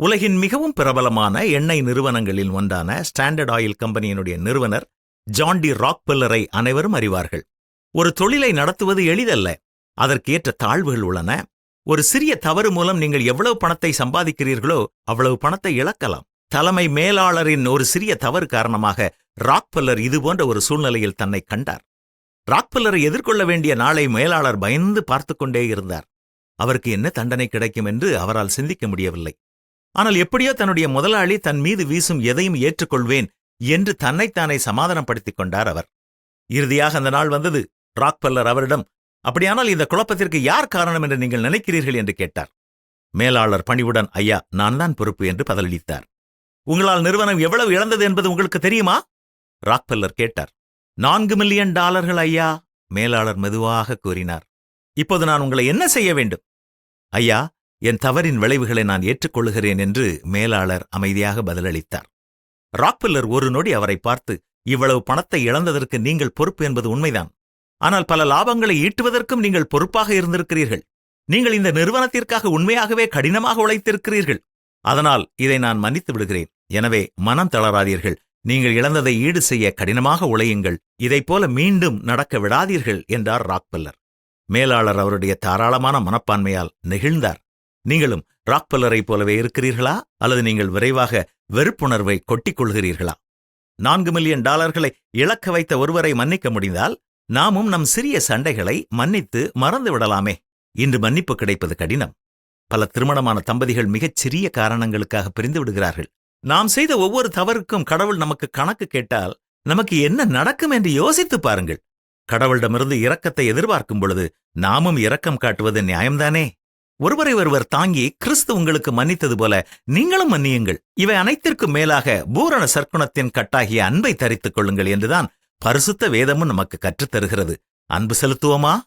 உலகின் மிகவும் பிரபலமான எண்ணெய் நிறுவனங்களில் ஒன்றான ஸ்டாண்டர்ட் ஆயில் கம்பெனியினுடைய நிறுவனர் ஜான் டி ராக்பெல்லரை அனைவரும் அறிவார்கள். ஒரு தொழிலை நடத்துவது எளிதல்ல. அதற்கேற்ற தாழ்வுகள் உள்ளன. ஒரு சிறிய தவறு மூலம் நீங்கள் எவ்வளவு பணத்தை சம்பாதிக்கிறீர்களோ அவ்வளவு பணத்தை இழக்கலாம். தலைமை மேலாளரின் ஒரு சிறிய தவறு காரணமாக ராக்பெல்லர் இதுபோன்ற ஒரு சூழ்நிலையில் தன்னை கண்டார். ராக்பெல்லரை எதிர்கொள்ள வேண்டிய நாளை மேலாளர் பயந்து பார்த்துக் கொண்டே இருந்தார். அவருக்கு என்ன தண்டனை கிடைக்கும் என்று அவரால் சிந்திக்க முடியவில்லை. ஆனால் எப்படியோ தன்னுடைய முதலாளி தன் மீது வீசும் எதையும் ஏற்றுக்கொள்வேன் என்று தன்னைத்தானே சமாதானப்படுத்திக் கொண்டார் அவர். இறுதியாக அந்த நாள் வந்தது. ராக்பெல்லர் அவரிடம் அப்படியானால் இந்த குழப்பத்திற்கு யார் காரணம் என்று நீங்கள் நினைக்கிறீர்கள்? என்று கேட்டார். மேலாளர் பணிவுடன் ஐயா நான் தான் பொறுப்பு என்று பதிலளித்தார். உங்களால் நிறுவனம் எவ்வளவு இழந்தது என்பது உங்களுக்கு தெரியுமா? ராக்பெல்லர் கேட்டார். நான்கு மில்லியன் டாலர்கள் ஐயா மேலாளர் மெதுவாக கூறினார். இப்போது நான் உங்களை என்ன செய்ய வேண்டும்? ஐயா என் தவறின் விளைவுகளை நான் ஏற்றுக்கொள்கிறேன் என்று மேலாளர் அமைதியாக பதிலளித்தார். ராக்பில்லர் ஒரு நொடி அவரை பார்த்து இவ்வளவு பணத்தை இழந்ததற்கு நீங்கள் பொறுப்பு என்பது உண்மைதான். ஆனால் பல லாபங்களை ஈட்டுவதற்கும் நீங்கள் பொறுப்பாக இருந்திருக்கிறீர்கள். நீங்கள் இந்த நிறுவனத்திற்காக உண்மையாகவே கடினமாக உழைத்திருக்கிறீர்கள். அதனால் இதை நான் மன்னித்து விடுகிறேன். எனவே மனம் தளராதீர்கள். நீங்கள் இழந்ததை ஈடு செய்ய கடினமாக உழையுங்கள். இதைப்போல மீண்டும் நடக்க விடாதீர்கள் என்றார் ராக்பெல்லர். மேலாளர் அவருடைய தாராளமான மனப்பான்மையால் நெகிழ்ந்தார். நீங்களும் ராக்பெல்லரைப் போலவே இருக்கிறீர்களா? அல்லது நீங்கள் விரைவாக வெறுப்புணர்வை கொட்டிக் கொள்கிறீர்களா நான்கு மில்லியன் டாலர்களை இழக்க வைத்த ஒருவரை மன்னிக்க முடிந்தால் நாமும் நம் சிறிய சண்டைகளை மன்னித்து மறந்து விடலாமே. இன்று மன்னிப்பு கிடைப்பது கடினம். பல திருமணமான தம்பதிகள் மிகச் சிறிய காரணங்களுக்காக பிரிந்து விடுகிறார்கள். நாம் செய்த ஒவ்வொரு தவறுக்கும் கடவுள் நமக்கு கணக்கு கேட்டால் நமக்கு என்ன நடக்கும் என்று யோசித்துப் பாருங்கள். கடவுளிடமிருந்து இரக்கத்தை எதிர்பார்க்கும் பொழுது நாமும் இரக்கம் காட்டுவது நியாயம்தானே? ஒருவரை ஒருவர் தாங்கி கிறிஸ்து உங்களுக்கு மன்னித்தது போல நீங்களும் மன்னியுங்கள். இவை அனைத்திற்கும் மேலாக பூரண சர்க்குணத்தின் கட்டாகிய அன்பை தரித்துக் கொள்ளுங்கள் என்றுதான் பரிசுத்த வேதமும் நமக்கு கற்றுத் தருகிறது அன்பு செலுத்துவோமா?